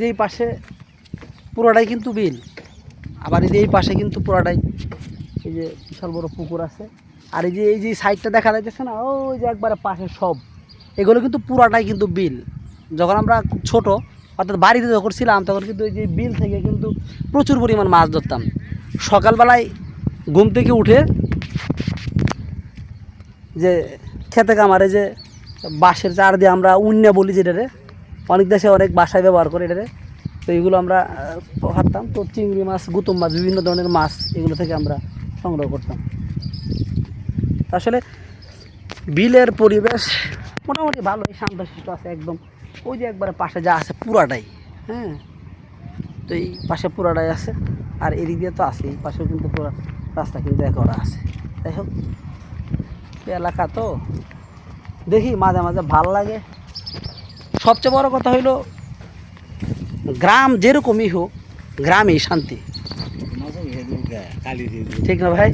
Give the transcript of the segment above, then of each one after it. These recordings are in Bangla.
যে এই পাশে পুরোটাই কিন্তু বিল। আবার এই যে এই পাশে কিন্তু পুরোটাই এই যে বিশাল বড় পুকুর আছে। আর এই যে এই যে সাইডটা দেখা যাচ্ছে না, ওই যে একবারে পাশে সব। এগুলো কিন্তু পুরাটাই কিন্তু বিল। যখন আমরা ছোট, অর্থাৎ বাড়িতে যখন ছিলাম, তখন কিন্তু এই যে বিল থেকে কিন্তু প্রচুর পরিমাণ মাছ ধরতাম। সকালবেলায় ঘুম থেকে উঠে যে খেতে কামারে যে বাঁশের চার দিয়ে আমরা উন্না বলি যেটারে অনেক দেশে অনেক বাসায় ব্যবহার করে এটারে তো এগুলো আমরা হারতাম তো চিংড়ি মাছ, গুতুম মাছ, বিভিন্ন ধরনের মাছ এগুলো থেকে আমরা সংগ্রহ করতাম। আসলে বিলের পরিবেশ মোটামুটি ভালোই, শান্তশিষ্ট আছে একদম। ওই যে একবারে পাশে যা আছে পুরাটাই হ্যাঁ? তো এই পাশে পুরাটাই আছে, আর এদিক দিয়ে তো আছে এই পাশেও কিন্তু পুরো রাস্তা কিন্তু এক করা আছে। যাই হোক, এলাকা তো দেখি মাঝে মাঝে ভালো লাগে। সবচেয়ে বড় কথা হইল, গ্রাম যেরকমই হোক, গ্রামেই শান্তি। ঠিক না ভাই?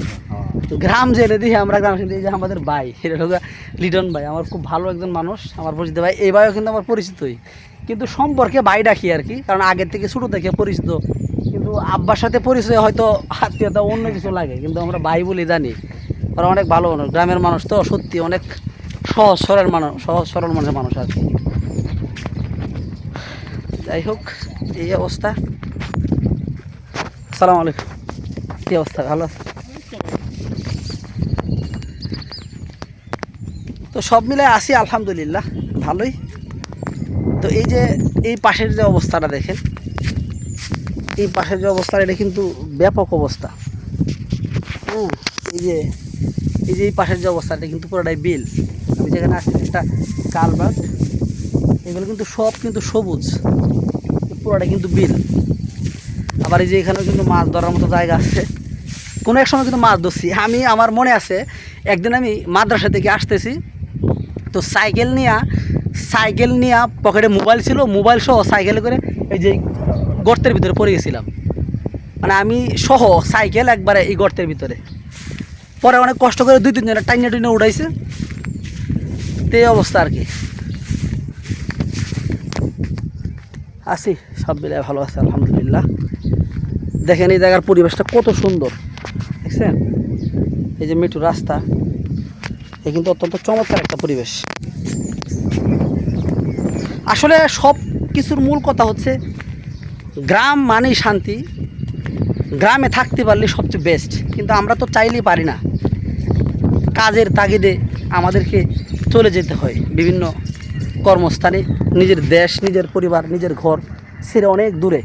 গ্রাম জেলে দিয়ে আমরা গ্রাম শান্তি যে আমাদের ভাই এটা হলো লিটন ভাই, আমার খুব ভালো একজন মানুষ, আমার পরিচিত ভাই, এই ভাইও কিন্তু আমার পরিচিতই। কিন্তু সম্পর্কে ভাই ডাকি আর কি, কারণ আগের থেকে ছোটো থেকে পরিচিত। কিন্তু আব্বার সাথে পরিচয় হয়তো আত্মীয়তা অন্য কিছু লাগে, কিন্তু আমরা ভাই বলে জানি। ওরা অনেক ভালো মানুষ, গ্রামের মানুষ তো, সত্যি অনেক সহজ, সরল মানুষ, সহজ, সরল মানুষের মানুষ আর কি। যাই হোক, এই অবস্থা। আসসালামু আলাইকুম। কী অবস্থা? ভালো আছে তো সব মিলে আসি, আলহামদুলিল্লাহ। ভালোই। তো এই যে, এই পাশের যে অবস্থাটা দেখেন, এই পাশের যে অবস্থা এটা কিন্তু ব্যাপক অবস্থা। হ্যাঁ এই যে এই যে এই পাশের যে অবস্থা এটা কিন্তু পুরোটাই বিল। আমি যেখানে আসছি একটা কালবাট এগুলো কিন্তু সব কিন্তু সবুজ। পুরোটা কিন্তু বিল। আবার এই যে এখানেও কিন্তু মাছ ধরার মতো জায়গা আছে। কোনো এক সময় কিন্তু মাছ ধরছি। আমি, আমার মনে আছে, একদিন আমি মাদ্রাসা থেকে আসতেছি, তো সাইকেল নিয়ে সাইকেল নিয়ে পকেটে মোবাইল ছিল, মোবাইল সহ সাইকেলে করে এই যে গর্তের ভিতরে পড়ে গেছিলাম। মানে আমি সহ সাইকেল একবারে এই গর্তের ভিতরে। পরে অনেক কষ্ট করে দুই তিনজনে টাইনে টুইনে উঠাইছে। তো এই অবস্থা আর কি। আছি, সব মিলে ভালো আছে, আলহামদুলিল্লাহ। দেখেন এই জায়গার পরিবেশটা কত সুন্দর, দেখছেন? এই যে মেট্রো রাস্তা, এ কিন্তু অত্যন্ত চমৎকার একটা পরিবেশ। আসলে সব কিছুর মূল কথা হচ্ছে, গ্রাম মানেই শান্তি, গ্রামে থাকতে পারলে সবচেয়ে বেস্ট কিন্তু আমরা তো চাইলেই পারি না। কাজের তাগিদে আমাদেরকে চলে যেতে হয় বিভিন্ন কর্মস্থানে নিজের দেশ নিজের পরিবার নিজের ঘর ছেড়ে অনেক দূরে।